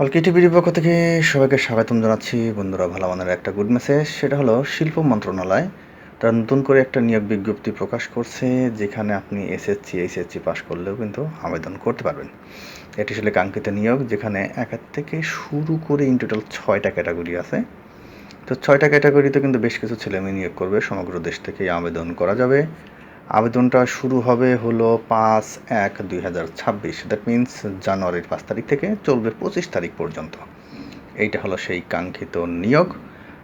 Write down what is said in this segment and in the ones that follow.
অলকি টিভির পক্ষ থেকে সবাইকে স্বাগতম জানাচ্ছি। বন্ধুরা, ভালো মানের একটা গুড মেসেজ সেটা হলো, শিল্প মন্ত্রণালয় তারা নতুন করে একটা নিয়োগ বিজ্ঞপ্তি প্রকাশ করছে, যেখানে আপনি এসএসসি এইচএসসি পাস করলেও কিন্তু আবেদন করতে পারবেন। এটি আসলে কাঙ্ক্ষিত নিয়োগ, যেখানে একের থেকে শুরু করে ইন টোটাল ছয়টা ক্যাটাগরি আছে। তো ছয়টা ক্যাটাগরিতে কিন্তু বেশ কিছু ছেলেমেয়ে নিয়োগ করবে। সমগ্র দেশ থেকে আবেদন করা যাবে। আবেদনটা শুরু হবে হলো পাঁচ এক দুই হাজার ছাব্বিশ। দ্যাট মিন্স জানুয়ারির পাঁচ তারিখ থেকে চলবে পঁচিশ তারিখ পর্যন্ত। এইটা হলো সেই কাঙ্ক্ষিত নিয়োগ।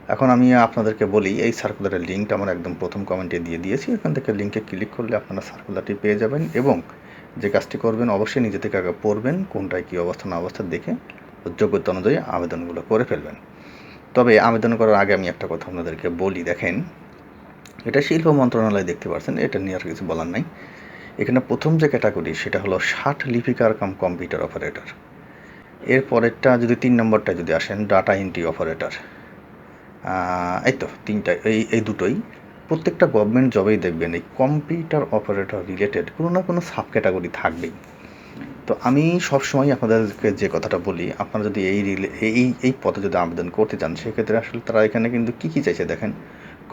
এখন আমি আপনাদেরকে বলি, এই সার্কুলারের লিঙ্কটা আমার একদম প্রথম কমেন্টে দিয়ে দিয়েছি। এখান থেকে লিঙ্কে ক্লিক করলে আপনারা সার্কুলারটি পেয়ে যাবেন এবং যে কাজটি করবেন, অবশ্যই নিজে থেকে আগে পড়বেন, কোনটায় কী অবস্থা, না অবস্থা দেখে যোগ্যতা অনুযায়ী আবেদনগুলো করে ফেলবেন। তবে আবেদন করার আগে আমি একটা কথা আপনাদেরকে বলি, দেখেন এটা শিল্প মন্ত্রণালয় দেখতে পাচ্ছেন এটা নিয়ে আর কিছু বলার নাই। এখানে প্রথম যে ক্যাটাগরি সেটা হলো ষাট লিপিকার কাম কম্পিউটার অপারেটর এর পরেরটা যদি তিন নম্বরটা যদি আসেন ডাটা এন্ট্রি অপারেটর এই তো তিনটা এই এই দুটোই। প্রত্যেকটা গভর্নমেন্ট জবেই দেখবেন, এই কম্পিউটার অপারেটর রিলেটেড কোনো না কোনো সাব ক্যাটাগরি থাকবেই। তো আমি সবসময় আপনাদেরকে যে কথাটা বলি, আপনারা যদি এই রিলে এই এই পদে যদি আবেদন করতে চান, সেক্ষেত্রে আসলে তারা এখানে কিন্তু কী কী চাইছে দেখেন?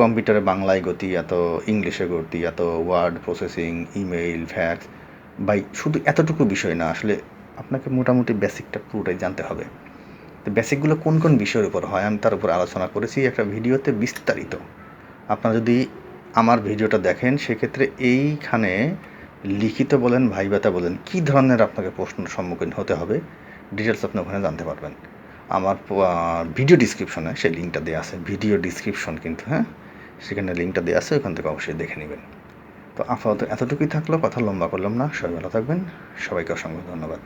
কম্পিউটারে বাংলায় গতি, এত ইংলিশে গতি, এত ওয়ার্ড প্রসেসিং, ইমেইল, ফ্যাক্স বাই শুধু এতটুকু বিষয় না, আসলে আপনাকে মোটামুটি বেসিকটা পুরোটাই জানতে হবে। তো বেসিকগুলো কোন কোন বিষয়ের উপর হয়, আমি তার উপর আলোচনা করেছি একটা ভিডিওতে বিস্তারিত। আপনারা যদি আমার ভিডিওটা দেখেন, সেক্ষেত্রে এইখানে লিখিত বলেন ভাইবাতা বলেন, কী ধরনের আপনাকে প্রশ্নের সম্মুখীন হতে হবে ডিটেলস আপনি ওখানে জানতে পারবেন। আমার ভিডিও ডিসক্রিপশনে সেই লিঙ্কটা দেওয়া আছে ভিডিও ডিসক্রিপশন কিন্তু হ্যাঁ? সেখানে লিঙ্কটা দেওয়া আছে, ওখান থেকে অবশ্যই দেখে নেবেন। তো আপাতত এতটুকুই থাকল, কথা লম্বা করলাম না, সবাই ভালো থাকবেন, সবাইকে অসংখ্য ধন্যবাদ।